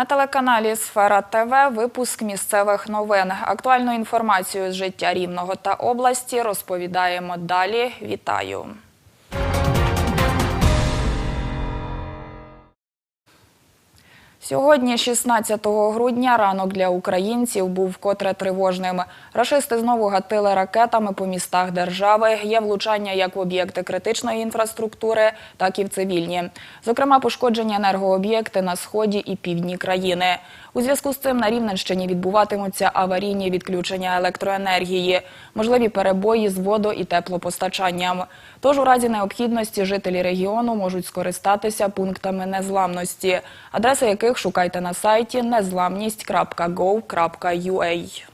На телеканалі Сфера ТВ випуск місцевих новин. Актуальну інформацію з життя Рівного та області розповідаємо далі. Вітаю. Сьогодні, 16 грудня, ранок для українців був вкотре тривожним. Рашисти знову гатили ракетами по містах держави. Є влучання як в об'єкти критичної інфраструктури, так і в цивільні. Зокрема, пошкоджені енергооб'єкти на сході і півдні країни. У зв'язку з цим на Рівненщині відбуватимуться аварійні відключення електроенергії, можливі перебої з водо- і теплопостачанням. Тож у разі необхідності жителі регіону можуть скористатися пунктами незламності, адреси яких шукайте на сайті незламність.gov.ua.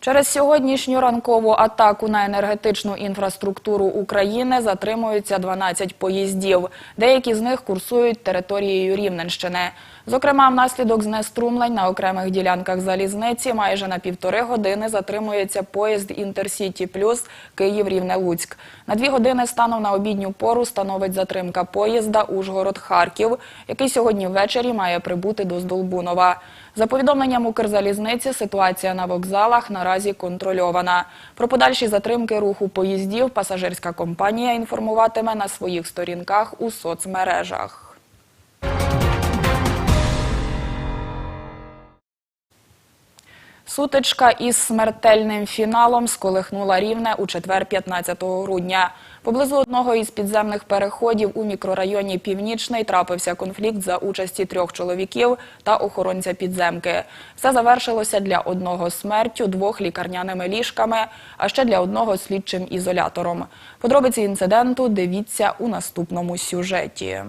Через сьогоднішню ранкову атаку на енергетичну інфраструктуру України затримуються 12 поїздів. Деякі з них курсують територією Рівненщини. Зокрема, внаслідок знеструмлень на окремих ділянках залізниці майже на півтори години затримується поїзд Інтерсіті Плюс Київ-Рівне-Луцьк. На дві години станом на обідню пору становить затримка поїзда Ужгород-Харків, який сьогодні ввечері має прибути до Здолбунова. За повідомленням Укрзалізниці, ситуація на вокзалах наразі контрольована. Про подальші затримки руху поїздів пасажирська компанія інформуватиме на своїх сторінках у соцмережах. Сутичка із смертельним фіналом сколихнула рівне у четвер 15 грудня. Поблизу одного із підземних переходів у мікрорайоні Північний трапився конфлікт за участі трьох чоловіків та охоронця підземки. Все завершилося для одного смертю, двох лікарняними ліжками, а ще для одного слідчим ізолятором. Подробиці інциденту дивіться у наступному сюжеті.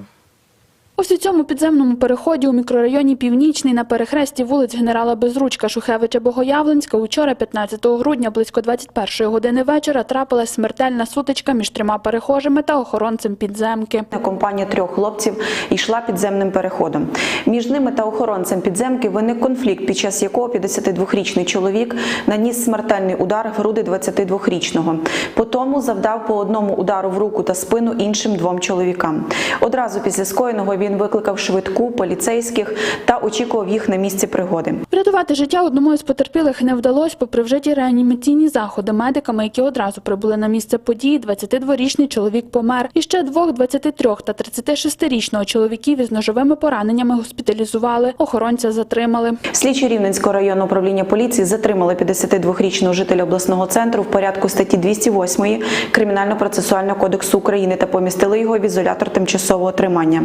Ось у цьому підземному переході у мікрорайоні Північний на перехресті вулиць генерала Безручка, Шухевича, Богоявленська учора, 15 грудня, близько 21 години вечора, трапилась смертельна сутичка між трьома перехожими та охоронцем підземки. Компанія трьох хлопців йшла підземним переходом. Між ними та охоронцем підземки виник конфлікт, під час якого 52-річний чоловік наніс смертельний удар груди 22-річного. По тому завдав по одному удару в руку та спину іншим двом чоловікам. Одразу після скоєного він викликав швидку поліцейських та очікував їх на місці пригоди. Врятувати життя одному із потерпілих не вдалося, попри вжиті реанімаційні заходи медиками, які одразу прибули на місце події. 22-річний чоловік помер. І ще двох 23 та 36-річного чоловіків із ножовими пораненнями госпіталізували. Охоронця затримали. Слідчі Рівненського районного управління поліції затримали 52-річного жителя обласного центру в порядку статті 208 Кримінально-процесуального кодексу України та помістили його в ізолятор тимчасового тримання.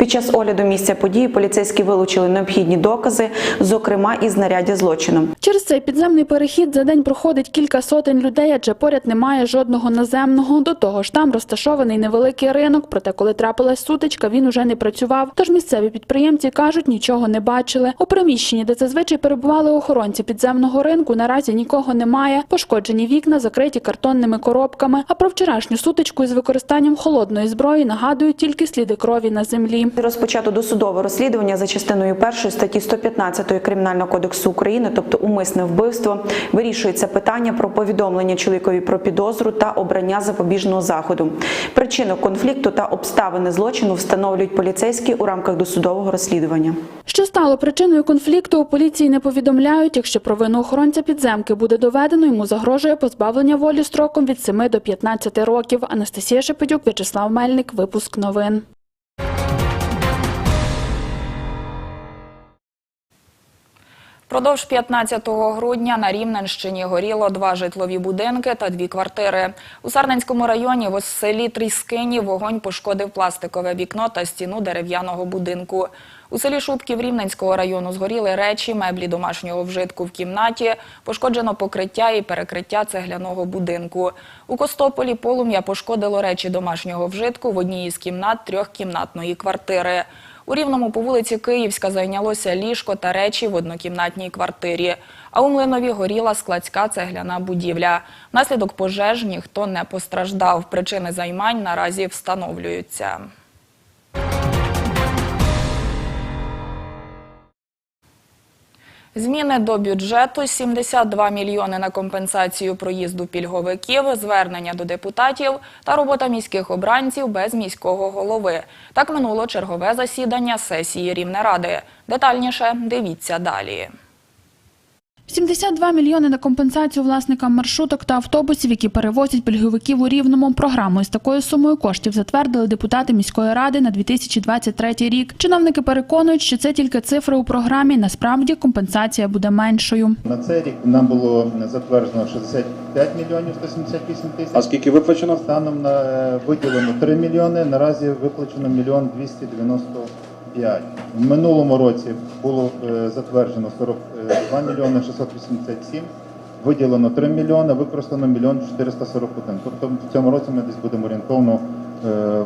Під час огляду місця події поліцейські вилучили необхідні докази, зокрема і знаряддя злочину. Через цей підземний перехід за день проходить кілька сотень людей, адже поряд немає жодного наземного. До того ж, там розташований невеликий ринок. Проте, коли трапилась сутичка, він уже не працював. Тож місцеві підприємці кажуть, нічого не бачили. У приміщенні, де зазвичай перебували охоронці підземного ринку, наразі нікого немає. Пошкоджені вікна закриті картонними коробками. А про вчорашню сутичку із використанням холодної зброї нагадують тільки сліди крові на землі. Розпочато досудове розслідування за частиною першої статті 115 Кримінального кодексу України, тобто умисне вбивство, вирішується питання про повідомлення чоловікові про підозру та обрання запобіжного заходу. Причину конфлікту та обставини злочину встановлюють поліцейські у рамках досудового розслідування. Що стало причиною конфлікту, у поліції не повідомляють. Якщо провину охоронця підземки буде доведено, йому загрожує позбавлення волі строком від 7 до 15 років. Анастасія Шепетюк, В'ячеслав Мельник. Випуск новин. Впродовж 15 грудня на Рівненщині горіло два житлові будинки та дві квартири. У Сарненському районі в селі Тріскині вогонь пошкодив пластикове вікно та стіну дерев'яного будинку. У селі Шубків Рівненського району згоріли речі, меблі домашнього вжитку в кімнаті, пошкоджено покриття і перекриття цегляного будинку. У Костополі полум'я пошкодило речі домашнього вжитку в одній із кімнат трьохкімнатної квартири. У Рівному по вулиці Київська зайнялося ліжко та речі в однокімнатній квартирі. А у Млинові горіла складська цегляна будівля. Внаслідок пожеж ніхто не постраждав. Причини займань наразі встановлюються. Зміни до бюджету, 72 мільйони на компенсацію проїзду пільговиків, звернення до депутатів та робота міських обранців без міського голови. Так минуло чергове засідання сесії Рівнеради. Детальніше дивіться далі. 72 мільйони на компенсацію власникам маршруток та автобусів, які перевозять пільговиків у Рівному. Програму із такою сумою коштів затвердили депутати міської ради на 2023 рік. Чиновники переконують, що це тільки цифри у програмі. Насправді компенсація буде меншою. На цей рік нам було затверджено 65 мільйонів 178 тисяч. А скільки виплачено? Станом на е, виділено 3 мільйони, наразі виплачено мільйон 295. В минулому році було е, затверджено 42 мільйони 687, виділено 3 мільйони, використано мільйон 441. Тобто в цьому році ми десь будемо орієнтовно е,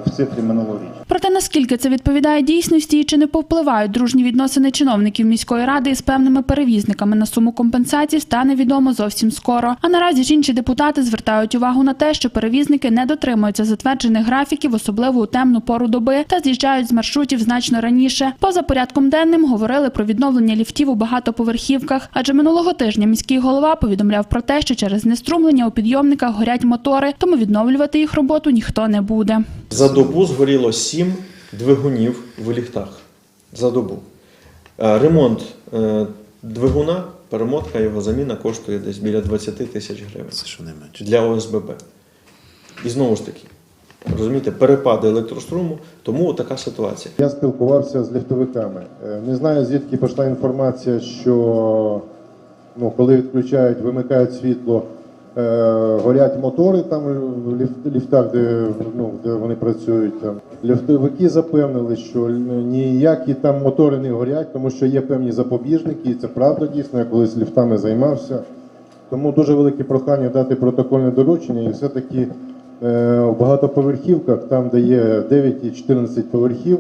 в цифрі минулоріч. Проте наскільки це відповідає дійсності і чи не повпливають дружні відносини чиновників міської ради із певними перевізниками на суму компенсації, стане відомо зовсім скоро. А наразі ж інші депутати звертають увагу на те, що перевізники не дотримуються затверджених графіків, особливо у темну пору доби, та з'їжджають з маршрутів значно раніше. Поза порядком денним говорили про відновлення ліфтів у багатоповерхівках, адже минулого тижня міський голова повідомляв про те, що через знеструмлення у підйомниках горять мотори, тому відновлювати їх роботу ніхто не буде. За добу згоріло 7 двигунів в ліхтах. За добу. Е, Ремонт е, двигуна, перемотка його заміна коштує десь біля 20 тисяч гривень Це що не менше. для ОСББ. І знову ж таки, розумієте, перепади електроструму, тому така ситуація. Я спілкувався з ліфтовиками. Е, Не знаю, звідки пішла інформація, що ну, коли відключають, вимикають світло, горять мотори там в ліфтах, де, ну, де вони працюють. Там. Ліфтовики запевнили, що ніякі там мотори не горять, тому що є певні запобіжники, і це правда дійсно. Я колись ліфтами займався. Тому дуже велике прохання дати протокольне доручення і все-таки е, в багатоповерхівках, там де є 9 і 14 поверхів,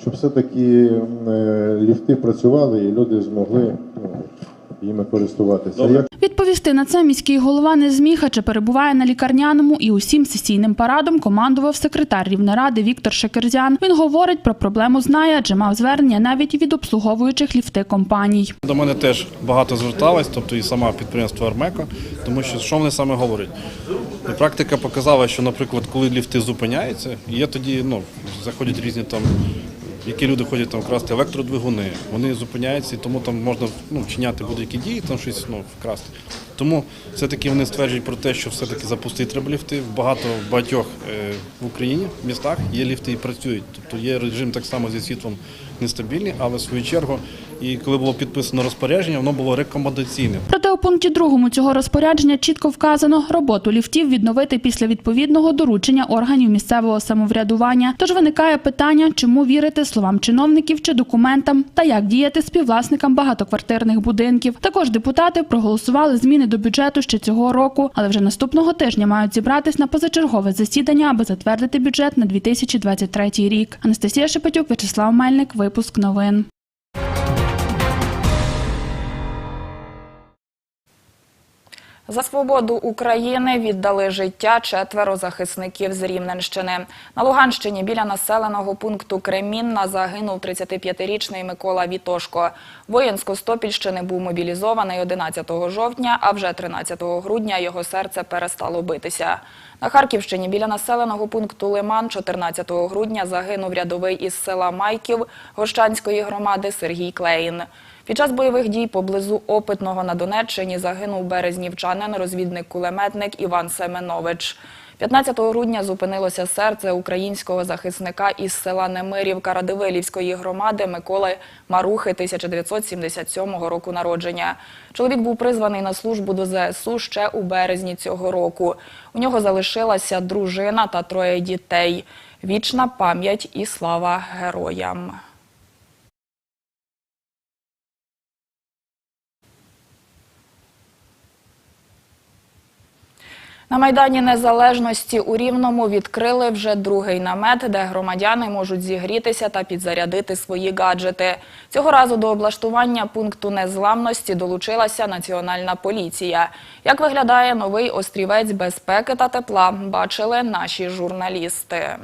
щоб все-таки е, ліфти працювали і люди змогли ну, їми користуватися. Добре. Як Відповісти на це міський голова не зміг, адже перебуває на лікарняному і усім сесійним парадом командував секретар Рівнеради Віктор Шекерзян. Він говорить про проблему знає, адже мав звернення навіть від обслуговуючих ліфти компаній. До мене теж багато зверталось, тобто і сама підприємство Армеко, тому що що вони саме говорять? Практика показала, що, наприклад, коли ліфти зупиняються, є тоді, ну, заходять різні там, які люди ходять там вкрасти електродвигуни, вони зупиняються, тому там можна ну, вчиняти будь-які дії, там щось ну, вкрасти. Тому все-таки вони стверджують про те, що все-таки запустити треба. В багато в багатьох е, в Україні в містах є ліфти і працюють. Тобто є режим так само зі світлом нестабільний, але в свою чергу, і коли було підписано розпорядження, воно було рекомендаційним. Проте у пункті другому цього розпорядження чітко вказано роботу ліфтів відновити після відповідного доручення органів місцевого самоврядування. Тож виникає питання, чому вірити словам чиновників чи документам, та як діяти співвласникам багатоквартирних будинків. Також депутати проголосували зміни до бюджету ще цього року, але вже наступного тижня мають зібратись на позачергове засідання, аби затвердити бюджет на 2023 рік. Анастасія Шепетюк, Вячеслав Мельник, випуск новин. За свободу України віддали життя четверо захисників з Рівненщини. На Луганщині біля населеного пункту Кремінна загинув 35-річний Микола Вітошко. Воїн з Костопільщини був мобілізований 11 жовтня, а вже 13 грудня його серце перестало битися. На Харківщині біля населеного пункту Лиман 14 грудня загинув рядовий із села Майків Гощанської громади Сергій Клеїн. Під час бойових дій поблизу Опитного на Донеччині загинув березнівчанин, розвідник-кулеметник Іван Семенович. 15 грудня зупинилося серце українського захисника із села Немирівка Радивилівської громади Миколи Марухи 1977 року народження. Чоловік був призваний на службу до ЗСУ ще у березні цього року. У нього залишилася дружина та троє дітей. Вічна пам'ять і слава героям. На Майдані Незалежності у Рівному відкрили вже другий намет, де громадяни можуть зігрітися та підзарядити свої гаджети. Цього разу до облаштування пункту незламності долучилася Національна поліція. Як виглядає новий острівець безпеки та тепла, бачили наші журналісти.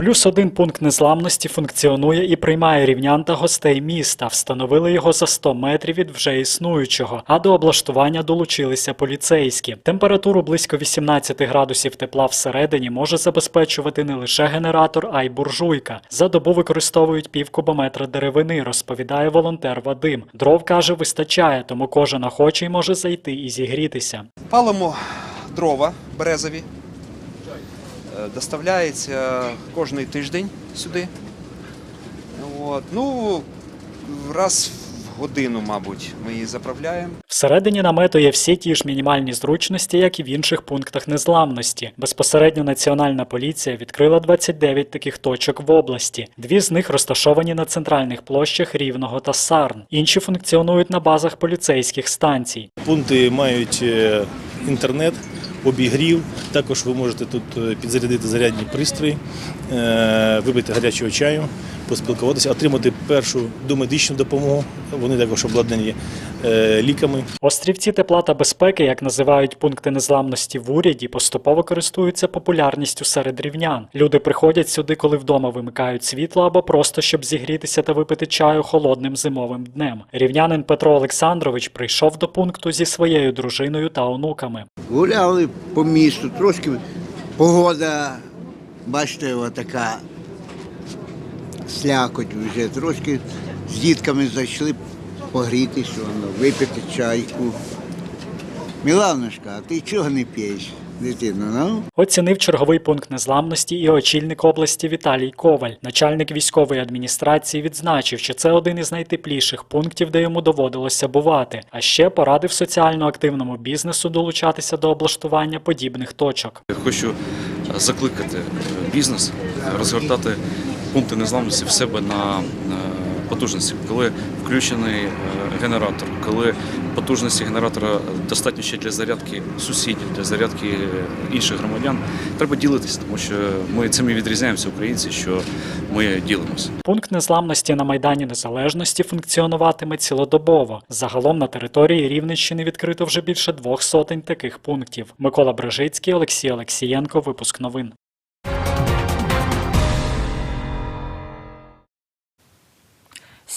Плюс один пункт незламності функціонує і приймає рівнян та гостей міста. Встановили його за 100 метрів від вже існуючого, а до облаштування долучилися поліцейські. Температуру близько 18 градусів тепла всередині може забезпечувати не лише генератор, а й буржуйка. За добу використовують пів кубометра деревини, розповідає волонтер Вадим. Дров каже, вистачає, тому кожен охочий може зайти і зігрітися. Палимо дрова березові. Доставляється кожний тиждень сюди. От. Ну, раз в годину, мабуть, ми її заправляємо. Всередині намету є всі ті ж мінімальні зручності, як і в інших пунктах незламності. Безпосередньо Національна поліція відкрила 29 таких точок в області. Дві з них розташовані на центральних площах Рівного та Сарн. Інші функціонують на базах поліцейських станцій. Пункти мають е, інтернет, обігрів. Також ви можете тут е, підзарядити зарядні пристрої, вибити випити гарячого чаю, поспілкуватися, отримати першу домедичну допомогу. Вони також обладнані е, ліками. Острівці тепла та безпеки, як називають пункти незламності в уряді, поступово користуються популярністю серед рівнян. Люди приходять сюди, коли вдома вимикають світло або просто щоб зігрітися та випити чаю холодним зимовим днем. Рівнянин Петро Олександрович прийшов до пункту зі своєю дружиною та онуками. Гуляли по місту, трошки погода, бачите, така слякоть вже, трошки з дітками зайшли погрітися, воно, випити чайку. Міланочка, а ти чого не п'єш, дитино? Ну? Оцінив черговий пункт незламності і очільник області Віталій Коваль. Начальник військової адміністрації відзначив, що це один із найтепліших пунктів, де йому доводилося бувати. А ще порадив соціально активному бізнесу долучатися до облаштування подібних точок. Хочу закликати бізнес розгортати пункти незламності в себе на потужності, коли включений е, генератор, коли потужності генератора достатньо ще для зарядки сусідів, для зарядки інших громадян. Треба ділитися, тому що ми цим і відрізняємося, українці, що ми ділимося. Пункт незламності на Майдані Незалежності функціонуватиме цілодобово. Загалом на території Рівненщини відкрито вже більше двох сотень таких пунктів. Микола Брижицький, Олексій Олексієнко. Випуск новин.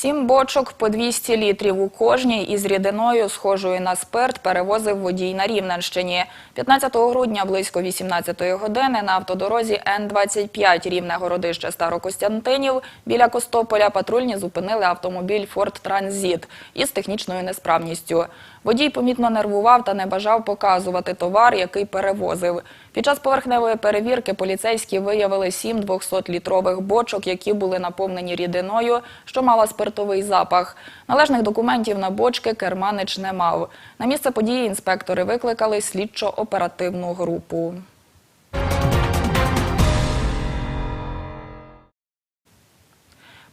Сім бочок по 200 літрів у кожній із рідиною, схожою на спирт, перевозив водій на Рівненщині. 15 грудня близько 18 години на автодорозі Н-25 Рівне Городище Старокостянтинів біля Костополя патрульні зупинили автомобіль «Форд Транзіт із технічною несправністю. Водій помітно нервував та не бажав показувати товар, який перевозив. Під час поверхневої перевірки поліцейські виявили сім 200-літрових бочок, які були наповнені рідиною, що мала спиртовий запах. Належних документів на бочки керманич не мав. На місце події інспектори викликали слідчо-оперативну групу.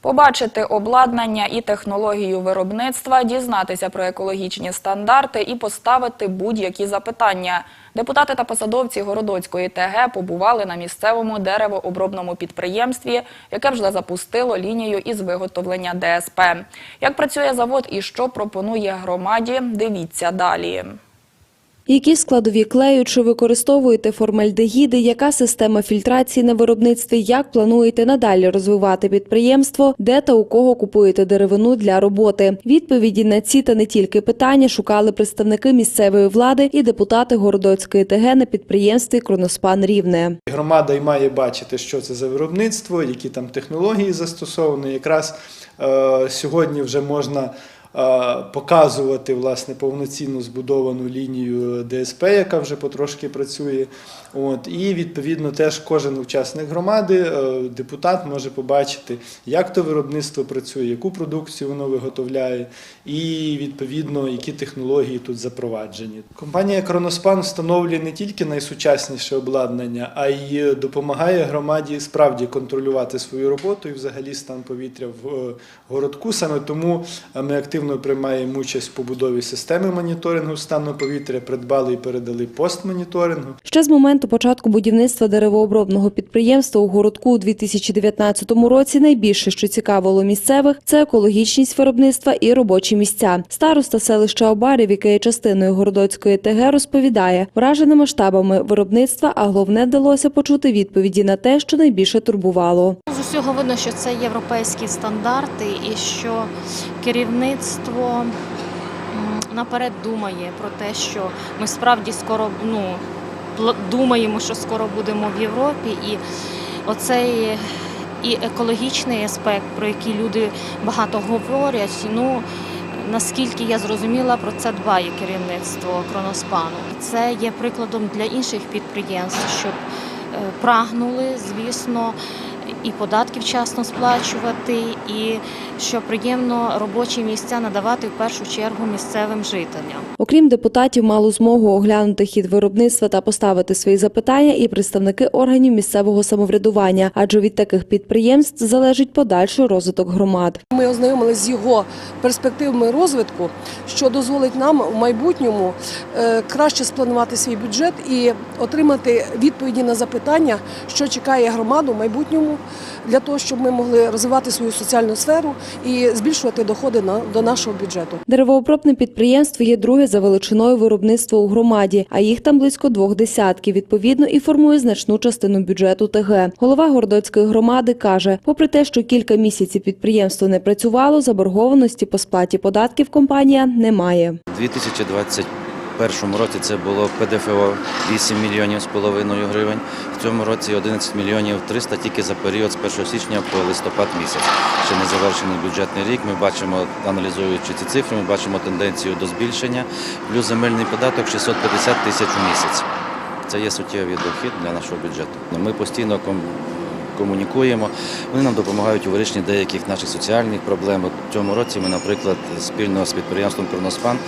Побачити обладнання і технологію виробництва, дізнатися про екологічні стандарти і поставити будь-які запитання. Депутати та посадовці Городоцької ТГ побували на місцевому деревообробному підприємстві, яке вже запустило лінію із виготовлення ДСП. Як працює завод і що пропонує громаді, дивіться далі. Які складові клею чи використовуєте формальдегіди? Яка система фільтрації на виробництві? Як плануєте надалі розвивати підприємство? Де та у кого купуєте деревину для роботи? Відповіді на ці та не тільки питання шукали представники місцевої влади і депутати Городоцької ТГ на підприємстві Кроноспан Рівне. Громада й має бачити, що це за виробництво, які там технології застосовані. Якраз е, сьогодні вже можна показувати власне повноцінно збудовану лінію ДСП, яка вже потрошки працює. От, і відповідно теж кожен учасник громади, е, депутат може побачити, як то виробництво працює, яку продукцію воно виготовляє, і відповідно які технології тут запроваджені. Компанія Кроноспан встановлює не тільки найсучасніше обладнання, а й допомагає громаді справді контролювати свою роботу і взагалі стан повітря в е, городку. Саме тому е, ми активно приймаємо участь в побудові системи моніторингу стану повітря, придбали і передали пост моніторингу. Ще з моменту початку будівництва деревообробного підприємства у городку у 2019 році найбільше, що цікавило місцевих, це екологічність виробництва і робочі місця. Староста селища Обарів, яке є частиною Городоцької ТГ, розповідає, вражена масштабами виробництва, а головне вдалося почути відповіді на те, що найбільше турбувало. З усього видно, що це європейські стандарти і що керівництво наперед думає про те, що ми справді скоро ну, думаємо, що скоро будемо в Європі, і оцей і екологічний аспект, про який люди багато говорять. Ну наскільки я зрозуміла, про це дбає керівництво Кроноспану. Це є прикладом для інших підприємств, щоб е, прагнули, звісно, і податки вчасно сплачувати, і що приємно робочі місця надавати в першу чергу місцевим жителям. Окрім депутатів, мало змогу оглянути хід виробництва та поставити свої запитання і представники органів місцевого самоврядування, адже від таких підприємств залежить подальший розвиток громад. Ми ознайомилися з його перспективами розвитку, що дозволить нам в майбутньому е, краще спланувати свій бюджет і отримати відповіді на запитання, що чекає громаду в майбутньому, для того, щоб ми могли розвивати свою соціальну сферу і збільшувати доходи на до нашого бюджету. Деревообробне підприємство є друге за величиною виробництво у громаді, а їх там близько двох десятків. Відповідно, і формує значну частину бюджету ТГ. Голова гордоцької громади каже: попри те, що кілька місяців підприємство не працювало, заборгованості по сплаті податків компанія немає. 2020 першому році це було ПДФО 8 мільйонів з половиною гривень. В цьому році 11 мільйонів 300 тільки за період з 1 січня по листопад місяць. Ще не завершений бюджетний рік. Ми бачимо, аналізуючи ці цифри, ми бачимо тенденцію до збільшення. Плюс земельний податок 650 тисяч у місяць. Це є суттєвий дохід для нашого бюджету. Ну, ми постійно комунікуємо. Вони нам допомагають у вирішенні деяких наших соціальних проблем. У цьому році ми, наприклад, спільно з підприємством Кроноспан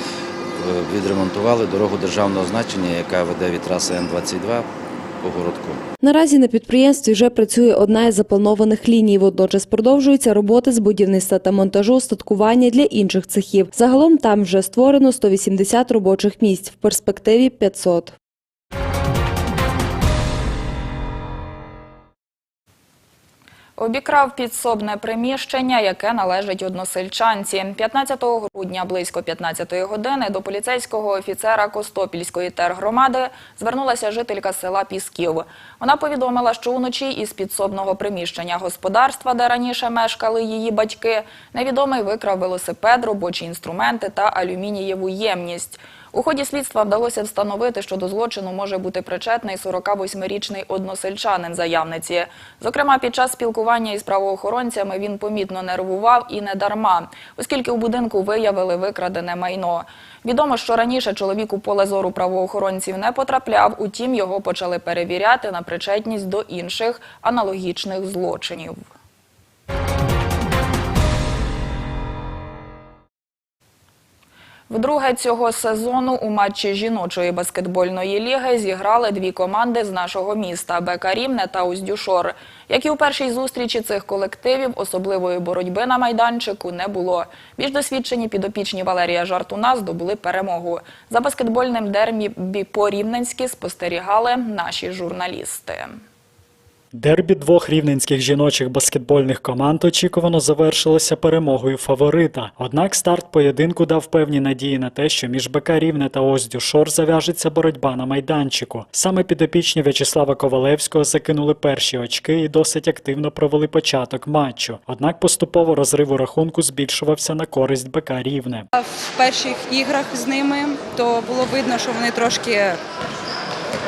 відремонтували дорогу державного значення, яка веде від траси Н-22 по городку. Наразі на підприємстві вже працює одна із запланованих ліній. Водночас продовжуються роботи з будівництва та монтажу устаткування для інших цехів. Загалом там вже створено 180 робочих місць, в перспективі 500. Обікрав підсобне приміщення, яке належить односельчанці. 15 грудня близько 15 години до поліцейського офіцера Костопільської тергромади звернулася жителька села Пісків. Вона повідомила, що уночі із підсобного приміщення господарства, де раніше мешкали її батьки, невідомий викрав велосипед, робочі інструменти та алюмінієву ємність. У ході слідства вдалося встановити, що до злочину може бути причетний 48-річний односельчанин заявниці. Зокрема, під час спілкування із правоохоронцями він помітно нервував і не дарма, оскільки у будинку виявили викрадене майно. Відомо, що раніше чоловік у поле зору правоохоронців не потрапляв, утім його почали перевіряти на причетність до інших аналогічних злочинів. Вдруге цього сезону у матчі жіночої баскетбольної ліги зіграли дві команди з нашого міста – БК Рівне та Уздюшор. Як і у першій зустрічі цих колективів, особливої боротьби на майданчику не було. Більш досвідчені підопічні Валерія Жартуна здобули перемогу. За баскетбольним дербі по-рівненськи спостерігали наші журналісти. Дербі двох рівненських жіночих баскетбольних команд очікувано завершилося перемогою фаворита. Однак старт поєдинку дав певні надії на те, що між БК Рівне та Оздюшор зав'яжеться боротьба на майданчику. Саме підопічні В'ячеслава Ковалевського закинули перші очки і досить активно провели початок матчу. Однак поступово розрив у рахунку збільшувався на користь БК Рівне. В перших іграх з ними то було видно, що вони трошки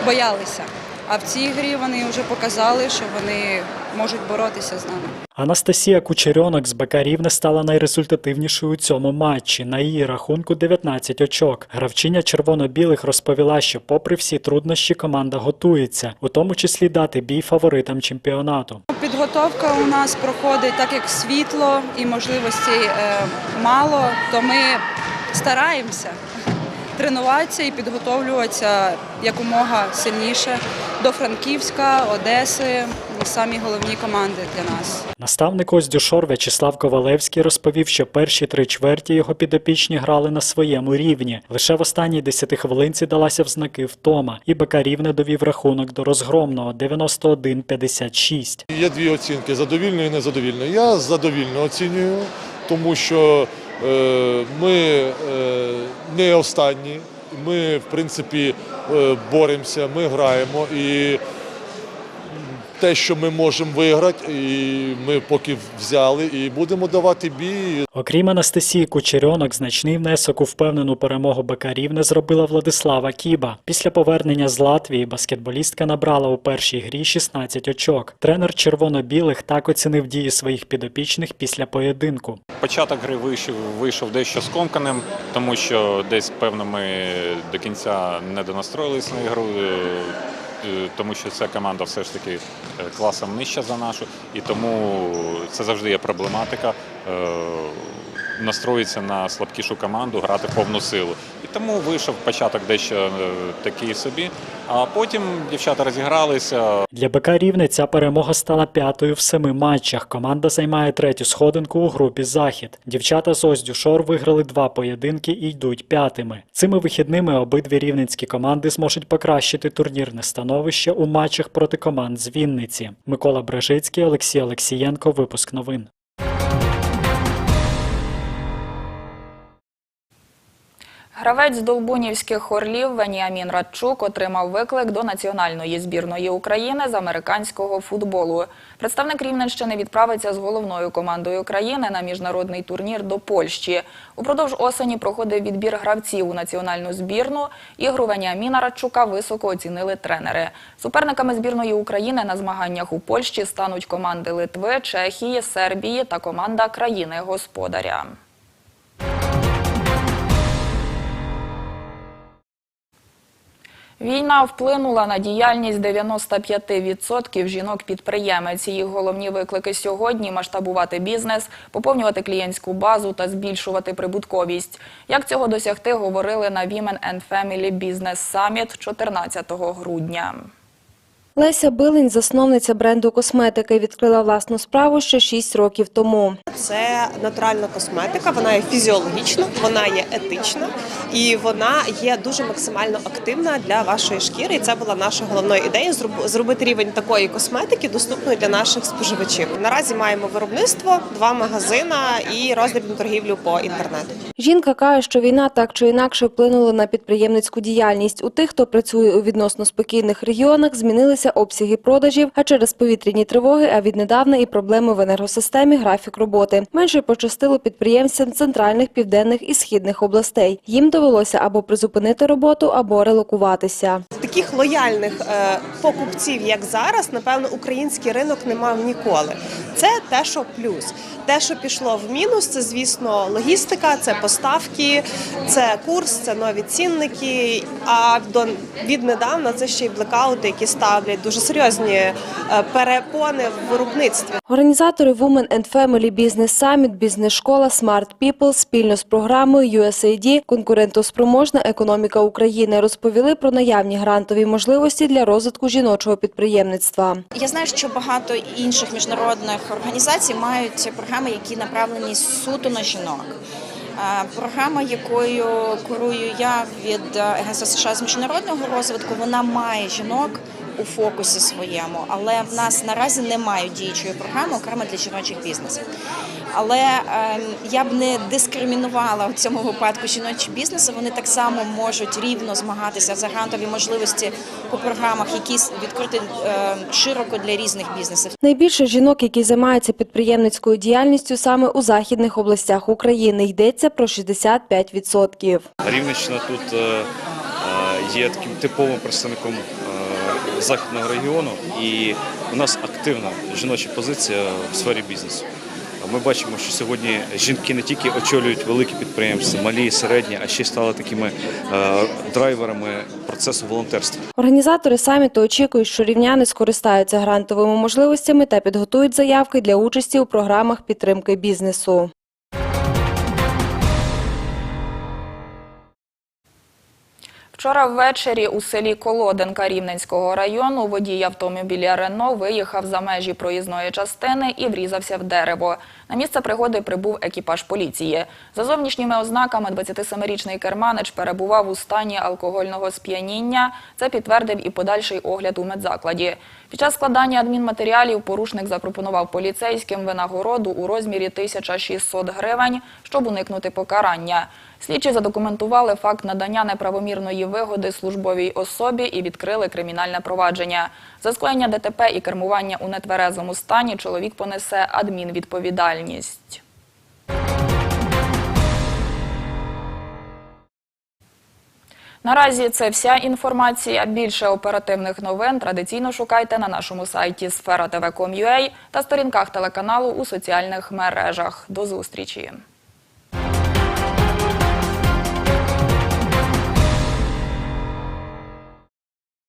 боялися. А в цій грі вони вже показали, що вони можуть боротися з нами. Анастасія Кучерьонок з БК Рівне стала найрезультативнішою у цьому матчі. На її рахунку 19 очок. Гравчиня червоно-білих розповіла, що попри всі труднощі команда готується, у тому числі дати бій фаворитам чемпіонату. Підготовка у нас проходить так, як світло і можливостей е, мало, то ми стараємося. Тренуватися і підготовлюватися якомога сильніше до Франківська, Одеси, самі головні команди для нас. Наставник Оздюшор В'ячеслав Ковалевський розповів, що перші три чверті його підопічні грали на своєму рівні. Лише в останній десятихвилинці далася в знаки втома, і БК Рівне довів рахунок до розгромного 91-56. Є дві оцінки задовільно і незадовільно. Я задовільно оцінюю, тому що ми е, не останні. Ми, в принципі, е, боремося, ми граємо і те, що ми можемо виграти, і ми поки взяли, і будемо давати бій. Окрім Анастасії Кучерьонок, значний внесок у впевнену перемогу БК Рівне зробила Владислава Кіба. Після повернення з Латвії баскетболістка набрала у першій грі 16 очок. Тренер червоно-білих так оцінив дії своїх підопічних після поєдинку. Початок гри вийшов, вийшов дещо скомканим, тому що десь, певно, ми до кінця не донастроїлись на ігру, тому що ця команда все ж таки е, класом нижча за нашу, і тому це завжди є проблематика. Настроїтися на слабкішу команду, грати повну силу. І тому вийшов початок дещо е, такий собі. А потім дівчата розігралися, Для БК Рівне ця перемога стала п'ятою в семи матчах. Команда займає третю сходинку у групі Захід. Дівчата з Оздюшор виграли два поєдинки і йдуть п'ятими. Цими вихідними обидві рівненські команди зможуть покращити турнірне становище у матчах проти команд з Вінниці. Микола Брежицький, Олексій Олексієнко. Випуск новин. Гравець Долбунівських орлів Веніамін Радчук отримав виклик до національної збірної України з американського футболу. Представник Рівненщини відправиться з головною командою країни на міжнародний турнір до Польщі. Упродовж осені проходив відбір гравців у національну збірну. Ігру Веніаміна Радчука високо оцінили тренери. Суперниками збірної України на змаганнях у Польщі стануть команди Литви, Чехії, Сербії та команда країни-господаря. Війна вплинула на діяльність 95% жінок-підприємець. Їх головні виклики сьогодні – масштабувати бізнес, поповнювати клієнтську базу та збільшувати прибутковість. Як цього досягти, говорили на Women and Family Business Summit 14 грудня. Леся Билень, засновниця бренду косметики, відкрила власну справу ще 6 років тому. Це натуральна косметика, вона є фізіологічна, вона є етична і вона є дуже максимально активна для вашої шкіри. І це була наша головна ідея зроб- зробити рівень такої косметики доступною для наших споживачів. Наразі маємо виробництво, два магазина і роздрібну торгівлю по інтернету. Жінка каже, що війна так чи інакше вплинула на підприємницьку діяльність. У тих, хто працює у відносно спокійних регіонах, змінилися обсяги продажів, а через повітряні тривоги, а віднедавна і проблеми в енергосистемі, графік роботи. Менше пощастило підприємцям центральних, південних і східних областей. Їм довелося або призупинити роботу, або релокуватися. Таких лояльних е, покупців, як зараз, напевно, український ринок не мав ніколи. Це те, що плюс. Те, що пішло в мінус, це звісно логістика, це поставки, це курс, це нові цінники. А до віднедавна це ще й блекаути, які ставлять дуже серйозні е, перепони в виробництві. Організатори Women and Family Business Summit, бізнес-школа Smart People спільно з програмою USAID «Конкурентоспроможна економіка України» розповіли про наявні грантові можливості для розвитку жіночого підприємництва. Я знаю, що багато інших міжнародних організацій мають програми, які направлені суто на жінок. Е, Програма, якою курую я від ЕГС США з міжнародного розвитку, вона має жінок у фокусі своєму, але в нас наразі немає діючої програми окремо для жіночих бізнесів. Але е, я б не дискримінувала в цьому випадку жіночі бізнеси. Вони так само можуть рівно змагатися за грантові можливості по програмах, які відкриті е, широко для різних бізнесів. Найбільше жінок, які займаються підприємницькою діяльністю саме у західних областях України, йдеться про 65%. Рівненщина тут е, е, є таким типовим представником західного регіону, і у нас активна жіноча позиція в сфері бізнесу. Ми бачимо, що сьогодні жінки не тільки очолюють великі підприємства, малі, середні, а ще стали такими е, драйверами процесу волонтерства. Організатори саміту очікують, що рівняни скористаються грантовими можливостями та підготують заявки для участі у програмах підтримки бізнесу. Вчора ввечері у селі Колоденка Рівненського району водій автомобіля Рено виїхав за межі проїзної частини і врізався в дерево. На місце пригоди прибув екіпаж поліції. За зовнішніми ознаками 27-річний керманич перебував у стані алкогольного сп'яніння. Це підтвердив і подальший огляд у медзакладі. Під час складання адмінматеріалів порушник запропонував поліцейським винагороду у розмірі 1600 гривень, щоб уникнути покарання. Слідчі задокументували факт надання неправомірної вигоди службовій особі і відкрили кримінальне провадження. За скоєння ДТП і кермування у нетверезому стані чоловік понесе адмінвідповідальність. Наразі це вся інформація. Більше оперативних новин традиційно шукайте на нашому сайті sfera.tv.com.ua та сторінках телеканалу у соціальних мережах. До зустрічі!